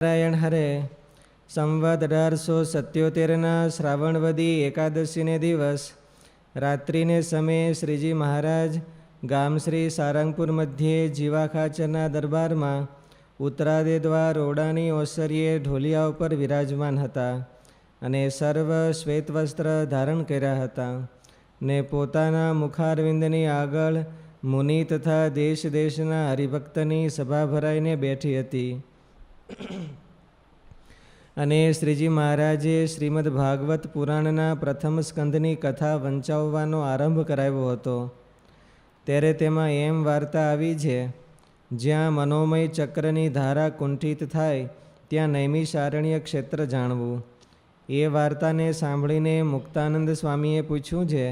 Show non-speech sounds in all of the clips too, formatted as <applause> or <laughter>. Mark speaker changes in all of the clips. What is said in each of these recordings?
Speaker 1: નારાયણ હરે. સંવત અઢારસો સત્યોતેરના શ્રાવણવદી એકાદશીને દિવસ. રાત્રિને સમયે શ્રીજી મહારાજ ગામ શ્રી સારંગપુર મધ્યે જીવાખાચરના દરબારમાં ઉત્તરાદે દ્વાર ઓડાની ઓસરીએ ઢોલિયા ઉપર વિરાજમાન હતા અને સર્વ શ્વેત વસ્ત્ર ધારણ કર્યા હતા ને પોતાના મુખારવિંદની આગળ મુનિ તથા દેશ દેશના હરિભક્તની સભા ભરાઈને બેઠી હતી. <coughs> અને શ્રીજી મહારાજે શ્રીમદ ભાગવત પુરાણના પ્રથમ સ્કંદની કથા વંચાવવાનો આરંભ કરાવ્યો હતો. ત્યારે તેમાં એમ વાર્તા આવી છે, જ્યાં મનોમય ચક્રની ધારા કુંઠિત થાય, ત્યાં નૈમિષારણ્ય ક્ષેત્ર જાણવું. એ વાર્તાને સાંભળીને મુક્તાનંદ સ્વામીએ પૂછ્યું છે,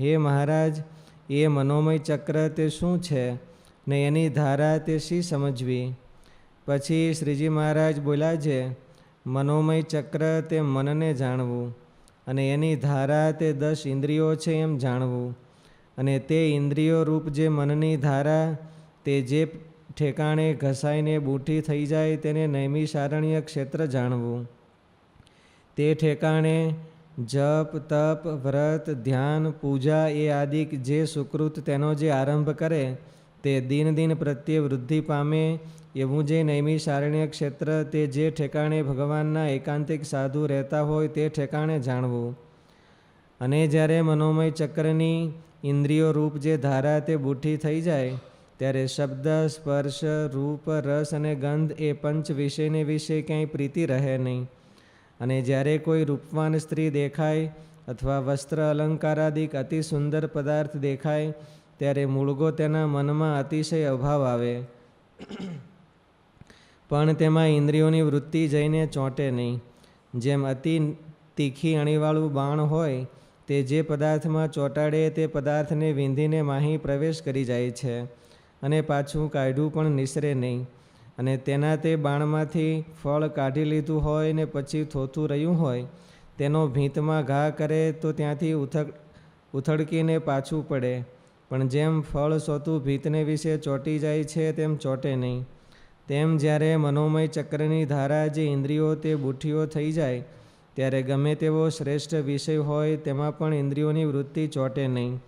Speaker 1: હે મહારાજ, એ મનોમય ચક્ર તે શું છે? ને એની ધારા તે શી સમજવી? પછી શ્રીજી મહારાજ બોલ્યા છે, મનોમય ચક્ર તે મનને જાણવું અને એની ધારા તે દસ ઇન્દ્રિયો છે એમ જાણવું. અને તે ઇન્દ્રિયો રૂપ જે મનની ધારા તે જે ઠેકાણે ઘસાઈને બૂઠી થઈ જાય તેને નૈમિષારણ્ય ક્ષેત્ર જાણવું. તે ઠેકાણે જપ, તપ, વ્રત, ધ્યાન, પૂજા એ આદિ જે સુકૃત તેનો જે આરંભ કરે તે દિન દિન પ્રત્યે વૃદ્ધિ પામે એવું જે નૈમિષારણ્ય ક્ષેત્ર, તે જે ઠેકાણે ભગવાનના એકાંતિક સાધુ રહેતા હોય તે ઠેકાણે જાણવું. અને જ્યારે મનોમય ચક્રની ઇન્દ્રિયો રૂપ જે ધારા તે બુઠ્ઠી થઈ જાય, ત્યારે શબ્દ, સ્પર્શ, રૂપ, રસ અને ગંધ એ પંચ વિષયને વિશે ક્યાંય પ્રીતિ રહે નહીં. અને જ્યારે કોઈ રૂપવાન સ્ત્રી દેખાય અથવા વસ્ત્ર અલંકારાદિક અતિ સુંદર પદાર્થ દેખાય ત્યારે મૂળગો તેના મનમાં અતિશય અભાવ આવે. પણ તેમાં ઇન્દ્રિયોની વૃત્તિ જઈને ચોંટે નહીં. જેમ અતિ તીખી અણીવાળું બાણ હોય, તે જે પદાર્થમાં ચોંટાડે તે પદાર્થને વિંધીને માહી પ્રવેશ કરી જાય છે અને પાછું કાઢ્યું પણ નિસરે નહીં. અને તેના તે બાણમાંથી ફળ કાઢી લીધું હોય ને પછી થોથું રહ્યું હોય, તેનો ભીંતમાં ઘા કરે તો ત્યાંથી ઉથડ ઉથડકીને પાછું પડે. પણ જેમ ફળ સોતું ભીતને વિશે ચોંટી જાય છે, તેમ ચોંટે નહીં. તેમ જ્યારે મનોમય ચક્રની ધારા જે ઇન્દ્રિયો તે બુઠ્ઠીઓ થઈ જાય, ત્યારે ગમે તેવો શ્રેષ્ઠ વિષય હોય, તેમાં પણ ઇન્દ્રિયોની વૃત્તિ ચોંટે નહીં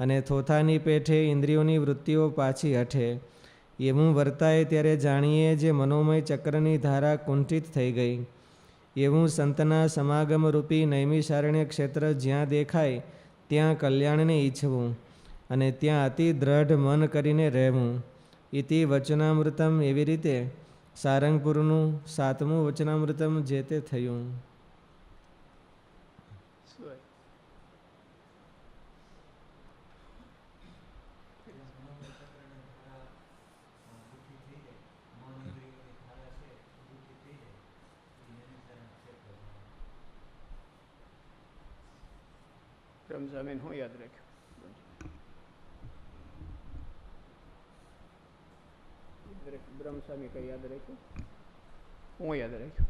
Speaker 1: અને થોથાની પેઠે ઇન્દ્રિયોની વૃત્તિઓ પાછી હઠે એવું વર્તાય ત્યારે જાણીએ જે મનોમય ચક્રની ધારા કુંઠિત થઈ ગઈ. એવું સંતના સમાગમ રૂપી નૈમિષારણ્ય ક્ષેત્ર જ્યાં દેખાય, ત્યાં કલ્યાણને ઈચ્છવું. અને ત્યાં અતિ દ્રઢ મન કરીને રહેવું. ઇતિ વચનામૃતમ એવી રીતે સારંગપુરનું સાતમું વચનામૃતમ જે તે થયું.
Speaker 2: બ્રહ્મસ્વામીને હું યાદ રાખ્યું? યાદ. બ્રહ્મસ્વામી કઈ યાદ રાખ્યું? હું યાદ રાખ્યું?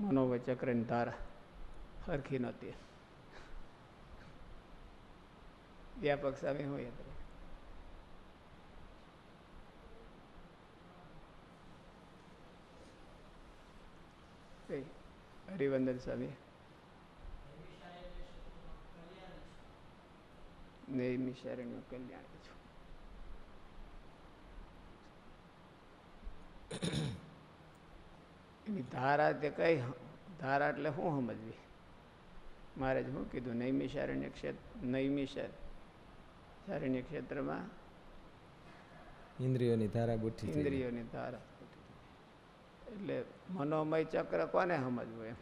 Speaker 2: મનોવય ચક્રની ધારા હરખી નહોતી. વ્યાપક સામે હું યાદ રાખ્યું? હરિવંદન સ્વામી નૈમિષારણ્ય કલ્યાણ છું. એની ધારા તે કઈ ધારા એટલે શું સમજવી? મારે જ શું કીધું નૈમિષારણ્ય ક્ષેત્ર નૈમી શારણ્ય ક્ષેત્રમાં
Speaker 1: ઇન્દ્રિયોની ધારા ગઈ.
Speaker 2: ઇન્દ્રિયોની ધારા એટલે મનોમય ચક્ર કોને સમજવું એમ?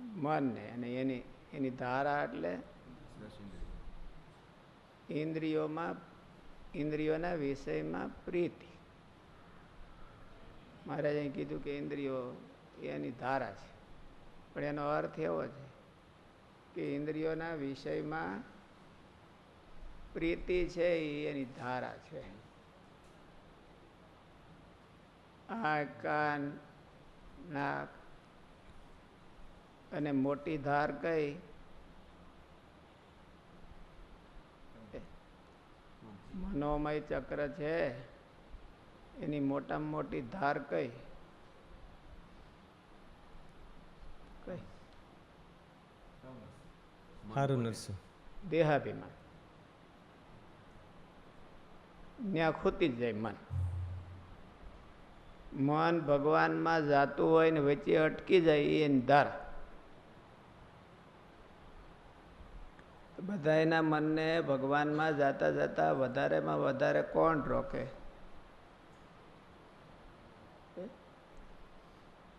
Speaker 2: મનને અને એની એની ધારા એટલે ઇન્દ્રિયોમાં, ઇન્દ્રિયોના વિષયમાં પ્રીતિ. મહારાજે કીધું કે ઇન્દ્રિયો એની ધારા છે. પણ એનો અર્થ એવો છે કે ઇન્દ્રિયોના વિષયમાં પ્રીતિ છે એ એની ધારા છે. આ કાન, નાક અને મોટી ધાર કઈ? મનોમય ચક્ર છે. એની મોટામાં મોટી ધાર કઈ? કઈ?
Speaker 1: નરસું
Speaker 2: દેહાભિમાન. ત્યાં ખૂતી જ જાય મન. મન ભગવાનમાં જાતું હોય ને વચ્ચે અટકી જાય એની ધાર. તો બધા એના મનને ભગવાનમાં જાતા જાતા વધારેમાં વધારે કોણ રોકે?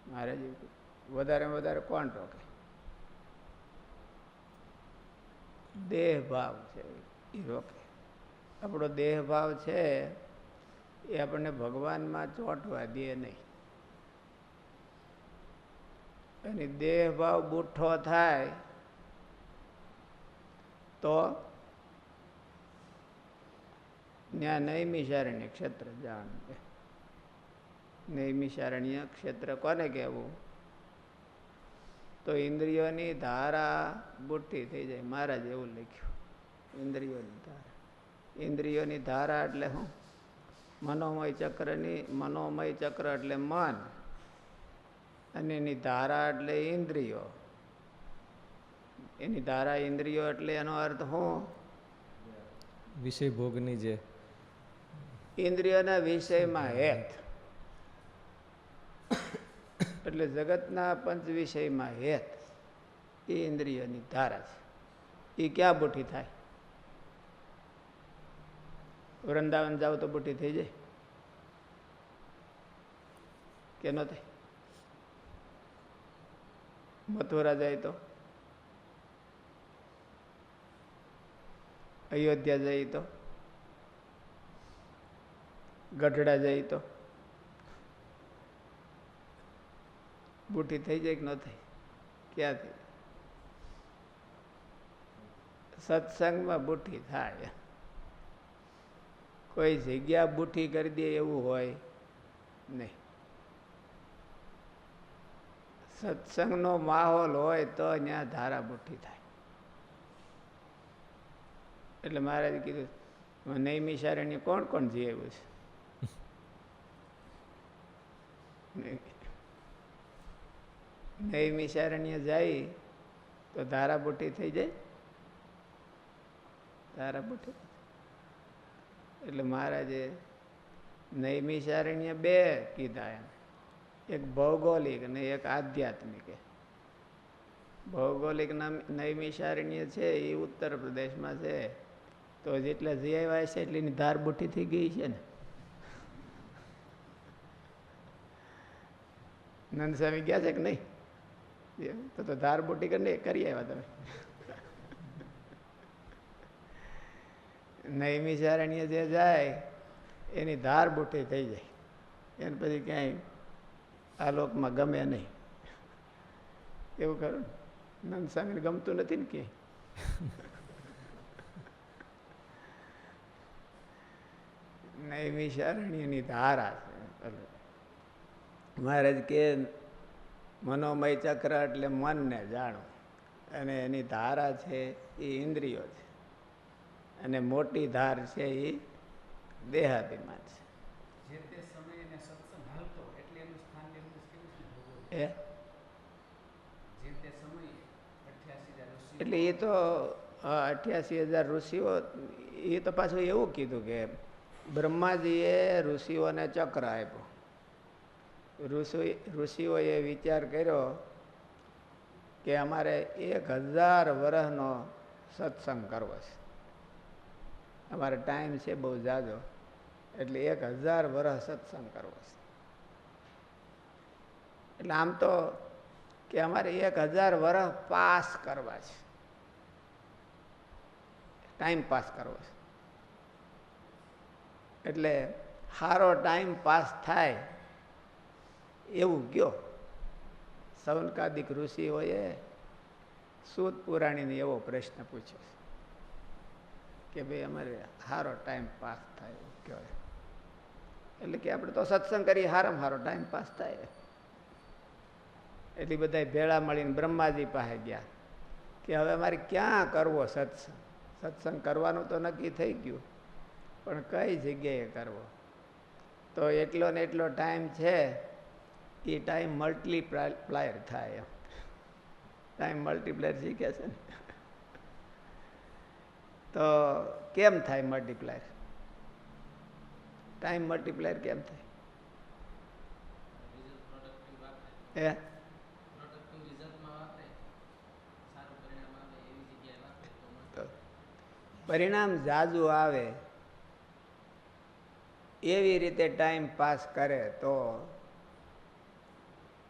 Speaker 2: મારે વધારેમાં વધારે કોણ રોકે? દેહ ભાવ છે એ. રોકે. આપણો દેહ ભાવ છે એ આપણને ભગવાનમાં ચોંટવા દે નહીં. અને દેહ ભાવ બુઠ્ઠો થાય તો ત્યાં નૈમિષારણ્ય ક્ષેત્ર જવાનું છે. નૈમિષારણ્ય ક્ષેત્ર કોને કહેવું? તો ઇન્દ્રિયોની ધારા બુઠ્ઠી થઈ જાય. મહારાજ એવું લખ્યું. ઇન્દ્રિયોની ધારા. ઇન્દ્રિયોની ધારા એટલે હું? મનોમય ચક્રની મનોમય ચક્ર એટલે મન. અને એની ધારા એટલે ઇન્દ્રિયો. એની ધારા ઇન્દ્રિયો એટલે એનો અર્થ હો.
Speaker 1: વિષય ભોગની જે.
Speaker 2: ઇન્દ્રિયોના વિષયમાં હેત. એટલે જગતના પંચ વિષયમાં હેત. એ ઇન્દ્રિયોની ધારા છે. એ ક્યાં બુઠી થાય? વૃંદાવન જાવ તો બુઠી થઈ જાય? કે ન થાય? મથુરા જાય તો? અયોધ્યા જઈ તો, ગઢડા જઈ તો બુટી થઈ જાય કે ન થઈ? ક્યાંથી? સત્સંગમાં બુઠી થાય. કોઈ જગ્યા બુઠી કરી દે એવું હોય નહીં. સત્સંગનો માહોલ હોય તો ત્યાં ધારા બુઠી થાય. એટલે મહારાજે કીધું નૈમિષારણ્ય કોણ કોણ જઈ છે? નૈમિષારણ્ય જાય તો ધારાબુટી થઈ જાય. ધારાબુટી એટલે મહારાજે નૈમિષારણ્ય બે કીધા એમ. એક ભૌગોલિક અને એક આધ્યાત્મિક. ભૌગોલિક નૈમિષારણ્ય છે એ ઉત્તર પ્રદેશમાં છે. તો જેટલા જઈ છે એટલી ધાર બુઠી થઈ ગઈ છે ને. નંદસ્વામી ગયા છે કે નહીં? તો ધાર બુટી કરીને કરી આવ્યા તમે. નૈમિષારણ્ય જે જાય, એની ધાર બુટી થઈ જાય. એને પછી ક્યાંય આ લોકમાં ગમે નહીં. એવું ખરું નંદ સ્વામીને ગમતું નથી ને ક્યાંય? નૈમિષારણ્યની ધારા છે. મહારાજ કે મનોમય ચક્ર એટલે મનને જાણો અને એની ધારા છે એ ઇન્દ્રિયો છે. અને મોટી ધાર છે એ
Speaker 3: કર્યું છે. ને
Speaker 2: એટલે એ તો અઠ્યાસી હજાર ઋષિઓ એ તો પાછું એવું કીધું કે બ્રહ્માજીએ ઋષિઓને ચક્ર આપ્યો. ઋષિ, ઋષિઓએ વિચાર કર્યો કે અમારે એક હજાર વર્ષનો સત્સંગ કરવો છે. અમારે ટાઈમ છે બહુ જાજો, એટલે એક હજાર વર્ષ સત્સંગ કરવો છે. એટલે આમ તો કે અમારે એક હજાર વર્ષ પાસ કરવા છે. ટાઈમ પાસ કરવો છે. એટલે સારો ટાઈમ પાસ થાય એવું ગયો. સૌનકાદિક ઋષિઓએ સૂત પુરાણીને એવો પ્રશ્ન પૂછ્યો કે ભાઈ અમારે સારો ટાઈમ પાસ થાય એવું કયો એટલે કે આપણે તો સત્સંગ કરીએ, હારામાં સારો ટાઈમ પાસ થાય. એટલી બધા ભેળા મળીને બ્રહ્માજી પાસે ગયા કે હવે અમારે ક્યાં કરવો સત્સંગ? સત્સંગ કરવાનું તો નક્કી થઈ ગયું. પણ કઈ જગ્યાએ કરવો? તો એટલો ને એટલો ટાઈમ છે એ ટાઈમ મલ્ટીપ્લાયર થાય એમ. ટાઈમ મલ્ટીપ્લાયર શીખ્યા છે ને? તો કેમ થાય મલ્ટીપ્લાયર ટાઈમ મલ્ટીપ્લાયર કેમ થાય? એ તો પરિણામ જાજુ આવે એવી રીતે ટાઈમ પાસ કરે તો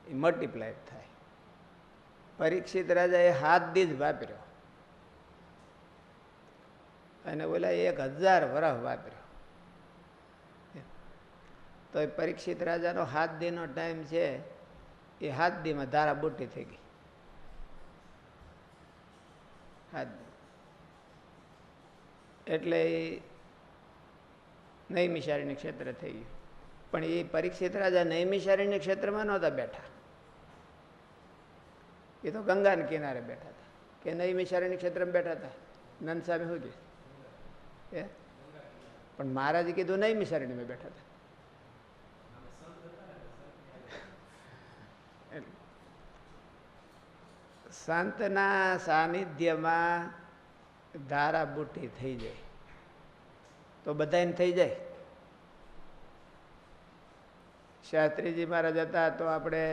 Speaker 2: એ મલ્ટીપ્લાય થાય. પરીક્ષિત રાજાએ હાથ દી જ વાપર્યો. અને ઓલા એક હજાર વર્ષ વાપર્યો. તો એ પરીક્ષિત રાજાનો હાથ દીનો ટાઈમ છે, એ હાથ દીમાં ધારા બુટ્ટી થઈ ગઈ. હાથ એટલે એ નૈમિષારણ્ય ક્ષેત્ર થઈ ગયું. પણ એ પરીક્ષિત રાજા નૈમિષારણ્ય ક્ષેત્રમાં નહોતા બેઠા. એ તો ગંગાના કિનારે બેઠા હતા. કે નૈમિષારણ્ય ક્ષેત્રમાં બેઠા હતા? નંદ સામે શું કે? પણ મહારાજે કીધું નૈમિષારણ્યમાં બેઠા હતા. સંતના સાનિધ્યમાં ધારા બુટ્ટી થઈ જાય. તો બધાને થઈ જાય. શાસ્ત્રીજી મહારાજ હતા તો આપણે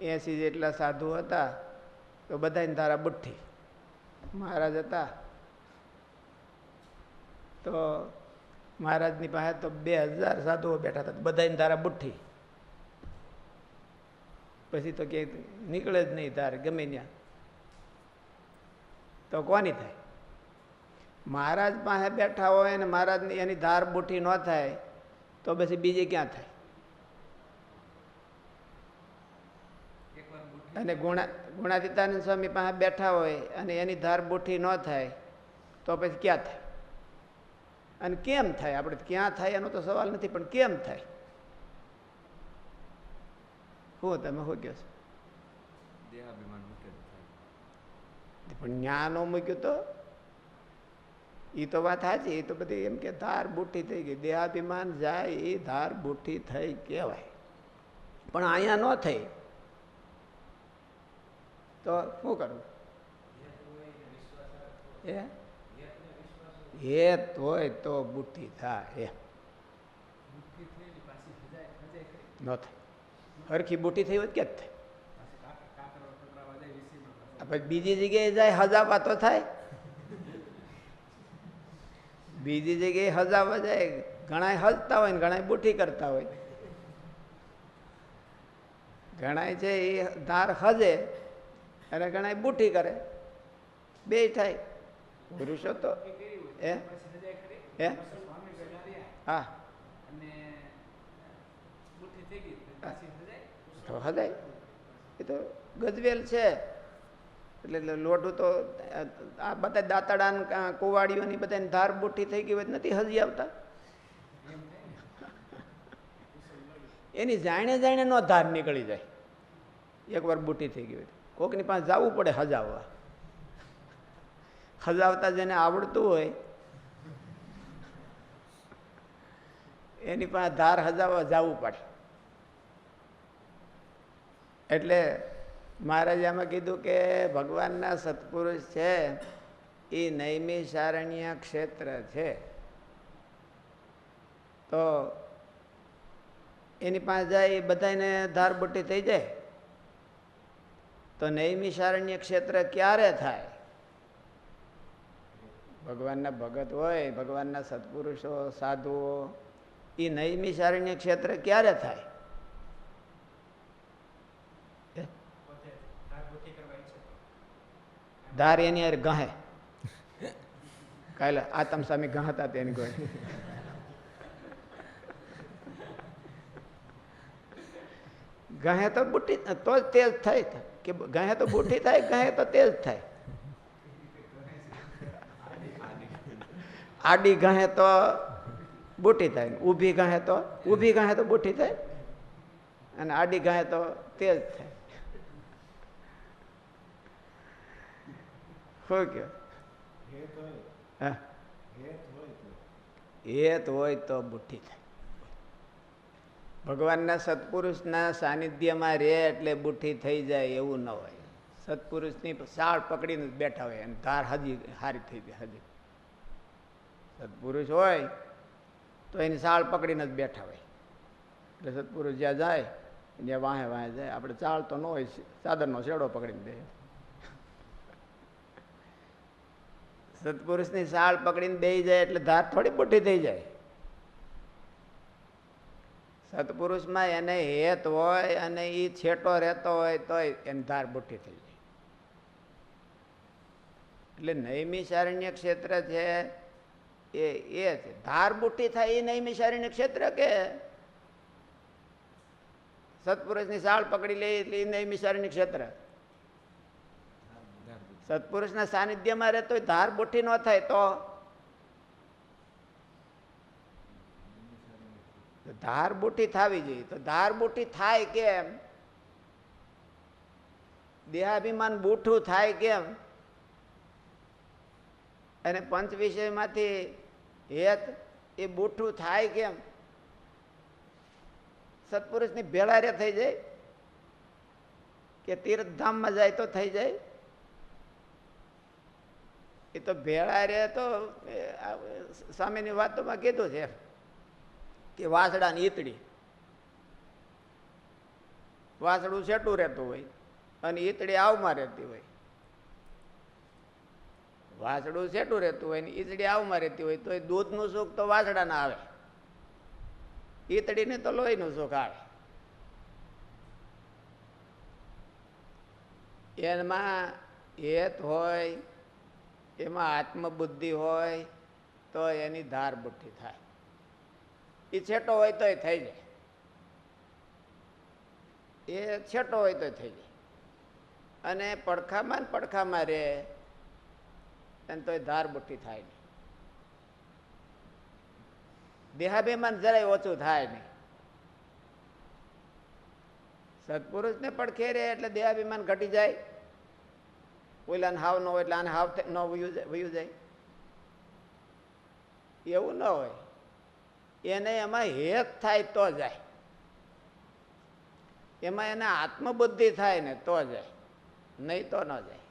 Speaker 2: એસી જેટલા સાધુ હતા તો બધાને ધારા બુઠ્ઠી. મહારાજ હતા તો મહારાજની પાસે તો બે હજાર સાધુઓ બેઠા હતા બધાને ધારા બુઠ્ઠી. પછી તો કે નીકળે જ નહીં ધાર ગમે ત્યાં. તો કોની થાય? મહારાજ પાસે બેઠા હોય અને મહારાજની એની ધાર બુઠી ન થાય તો પછી બીજે ક્યાં થાય? અને ગુણા ગુણાતીતાનંદ સ્વામી પાસે બેઠા હોય અને એની ધાર બુઠી ન થાય તો પછી ક્યાં થાય? અને કેમ થાય? આપણે ક્યાં થાય એનો તો સવાલ નથી પણ કેમ થાય? શું તમે શું કહો છો? પણ જ્ઞાનો મૂક્યું તો એ તો વાત સાચી એ તો બધી એમ કે ધાર બુઠ્ઠી થઈ ગઈ દેહાભિમાન જાય એ ધાર બુઠ્ઠી થઈ કહેવાય પણ અહીંયા ન થઈ તો શું કરવું એ હેત હોય તો બુઠ્ઠી થાય એમ
Speaker 3: બુદ્ધિ થયેલી પાછી હજાય હજાય કરી
Speaker 2: ન થાય હરખી બુઠ્ઠી થઈ હોય તો ક્યાં જ થાય
Speaker 3: પાછી કાક- કાકરો ટકરાવા જાય વિસીમાં પાછું.
Speaker 2: આ પછી બીજી જગ્યાએ જાય હજાવા તો થાય બીજી જગ્યાએ હજાવા જાય ઘણા હજતા હોય ને ઘણા બુઠી કરતા હોય. ઘણા છે એ ધાર હજે અને ઘણા બુઠી કરે. બે થાય. પુરુષો તો એ હે? હા.
Speaker 3: હજાય.
Speaker 2: એ તો ગજવેલ છે. એટલે લોઢું તો આ બધા દાંતડા કુવાડીઓની બધાની ધાર બુઠ્ઠી થઈ ગઈ હોય નથી હજી આવતા? એની જાણે જાણે નો ધાર નીકળી જાય. એકવાર બુઠ્ઠી થઈ ગઈ હોય કોકની પાસે જવું પડે હજાવવા. હજાવતા જેને આવડતું હોય એની પાસે ધાર હજાવવા જવું પડે. એટલે મહારાજે આમાં કીધું કે ભગવાનના સત્પુરુષ છે એ નૈમિષારણ્ય ક્ષેત્ર છે. તો એની પાસે જાય એ બધાને ધાર બુટ્ટી થઈ જાય. તો નૈમિષારણ્ય ક્ષેત્ર ક્યારે થાય? ભગવાનના ભગત હોય, ભગવાનના સત્પુરુષો, સાધુઓ એ નૈમિષારણ્ય ક્ષેત્ર ક્યારે થાય
Speaker 3: પોતે ધાર બુદ્ધિ કરવા ઈચ્છે તો
Speaker 2: ધાર એની હારે ગહે. કાલે આતમ સામે ગહતા તેની કોઈ ગહે તો બુટ્ટી તો જ તેજ થાય કે ગહે તો બુટી થાય, ગહે તો તેજ થાય. આડી ગહે તો બુટી થાય, ઊભી ગહે તો, ઊભી ગહે તો બુટી થાય. અને આડી ગહે તો તેજ થાય. શું કહો
Speaker 4: હેત હોય
Speaker 2: હા?
Speaker 4: હેત હોય તો.
Speaker 2: બુઠ્ઠી થાય. ભગવાનના સત્પુરુષના સાનિધ્યમાં રહે એટલે બુઠ્ઠી થઈ જાય એવું ન હોય. સત્પુરુષની સાળ પકડીને બેઠા હોય અને ધાર હજી હારી થઈ જાય હજી. સત્પુરુષ હોય તો એની સાળ પકડીને જ બેઠા હોય. એટલે સત્પુરુષ જ્યાં જાય ત્યાં વાહે વાહે જાય. આપણે ચાળ તો ન હોય ચાદરનો શેડો પકડીને દે સત્પુરુષની સાળ પકડીને દઈ જાય એટલે ધાર થોડી બુઠ્ઠી થઈ જાય. સત્પુરુષમાં એને હેત હોય અને એ છેટો રહેતો હોય તોય એની ધાર બુઠ્ઠી થઈ જાય. એટલે નૈમિષારણ્ય ક્ષેત્ર છે એ એ છે. ધાર બુઠ્ઠી થાય એ નૈમિષારણ્ય ક્ષેત્ર કે સત્પુરુષની સાળ પકડી લે એટલે એ નૈમિષારણ્ય ક્ષેત્ર. સત્પુરુષના સાનિધ્યમાં રહેતો હોય, ધાર બુઠ્ઠી ન થાય તો? ધાર બુઠ્ઠી થવી જોઈએ. તો ધાર બુઠ્ઠી થાય કેમ? દેહાભિમાન બૂઠું થાય કેમ? અને પંચ વિષયમાંથી હેત એ બૂઠું થાય કેમ? સત્પુરુષની ભેળા થઈ જાય? કે તીર્થધામમાં જાય તો થઈ જાય? એ તો ભેળા રે તો સામેની વાતોમાં કીધું છે કે વાસડાની ઈતળી. વાસડું છેટું રહેતું હોય અને ઈતળી આવમાં રહેતી હોય. વાસડું છેટું રહેતું હોય ને ઈતળી આવમાં રહેતી હોય તો એ દૂધનું સુખ તો વાસડાને આવે. ઈતળીને તો લોહીનું સુખ આવે. એમાં હેત હોય એમાં આત્મબુદ્ધિ હોય તો એની ધાર બુઠ્ઠી થાય. એ છેટો હોય તોય થઈ જાય. એ છેટો હોય તોય થઈ જાય. અને પડખામાં ને પડખામાં રહે અને તોય ધાર બુઠ્ઠી થાય નહીં. દેહાભિમાન જરાય ઓછું થાય નહીં. સત્પુરુષને પડખે રહે એટલે દેહાભિમાન ઘટી જાય. ઓલાને હાવ ન હોય એટલે આને હાવ ન વયું જાય વયું જાય એવું ન હોય. એને એમાં હેત થાય તો જાય. એમાં એને આત્મબુદ્ધિ થાય ને તો જાય. નહીં તો ન જાય.